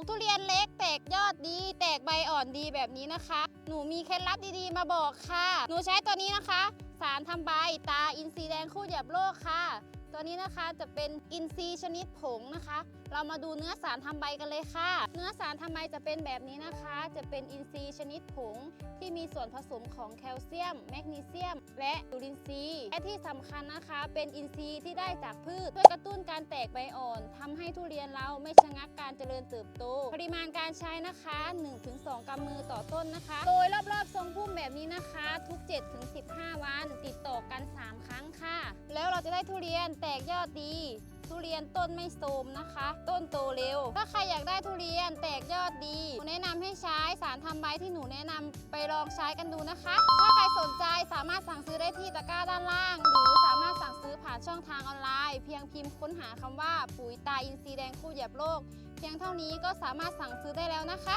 กทุเรียนเล็กแตกยอดดี แตกใบอ่อนดีแบบนี้นะคะ หนูมีเคล็ดลับดีๆ มาบอกค่ะ หนูใช้ตัวนี้นะคะ สารทำใบตาอินทรีย์แดงคู่เหยียบโลกค่ะ ตัวนี้นะคะจะเป็นอินทรีย์ชนิดผงนะคะ เรามาดูเนื้อสารทำใบกันเลยค่ะ เนื้อสารทำใบจะเป็นแบบนี้นะคะ จะเป็นอินทรีย์ชนิดผง ที่มีส่วนผสมของแคลเซียม แมกนีเซียม และจุลินทรีย์และที่สำคัญนะคะ เป็นอินทรีย์ที่ได้จากพืชช่วยกระตุ้นการแตกใบอ่อนทำให้ทุเรียนเราไม่ชะงักการเจริญเติบโต ปริมาณการใช้นะคะ 1-2กำมือต่อต้นนะคะ โดยรอบๆทรงพุ่มแบบนี้นะคะ ทุก 7-15 วัน จะได้ทุเรียนแตกยอดดี ทุเรียนต้นไม่โทรมนะคะ ต้นโตเร็ว ถ้าใครอยากได้ทุเรียนแตกยอดดีหนูแนะนำให้ใช้สารทำใบที่หนูแนะนำไปลองใช้กันดูนะคะ ถ้าใครสนใจสามารถสั่งซื้อได้ที่ตะกร้าด้านล่าง หรือสามารถสั่งซื้อผ่านช่องทางออนไลน์ เพียงพิมพ์ค้นหาคำว่า ปุ๋ยตาอินทรีย์แดงคู่เหยียบโลก เพียงเท่านี้ก็สามารถสั่งซื้อได้แล้วนะคะ